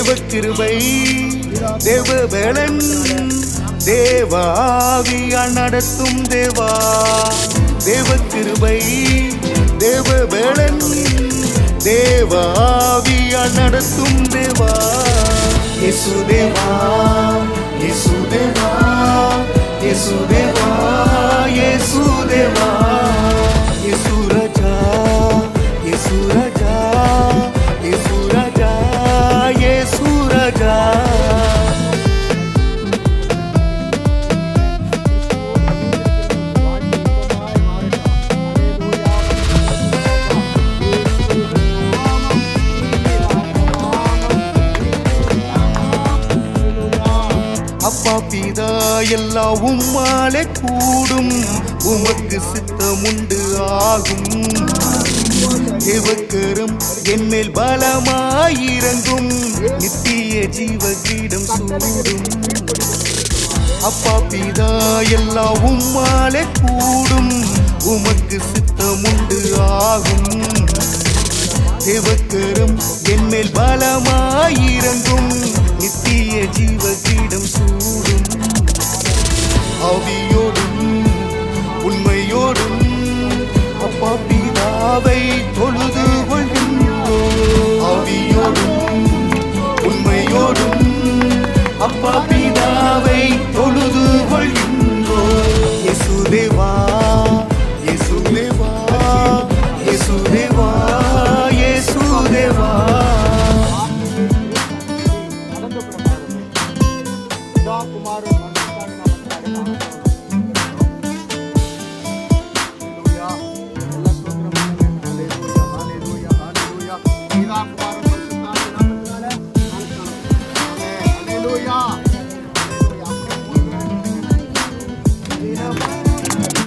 தேவ கிருபை தேவ வேளன் தேவாவியால் நடத்தும் தேவா. தேவ கிருபை தேவ வேளன் தேவாவியால் நடத்தும் தேவா. இயேசு தேவா இயேசு அப்பா பிதா எல்லாம் உம்மாலே கூடும். உமக்கு சித்தம் உண்டு ஆகும். தேவக்கரம் என்மேல் பலமாயிரங்கும். நித்திய ஜீவகீடம் சூடும். அப்பா பிதா எல்லாம் உம்மாலே கூடும். உமக்கு சித்தம் உண்டு ஆகும். தேவக்கரம் என்மேல் பலமாயிரங்கும். நித்திய ஜீவகீடம்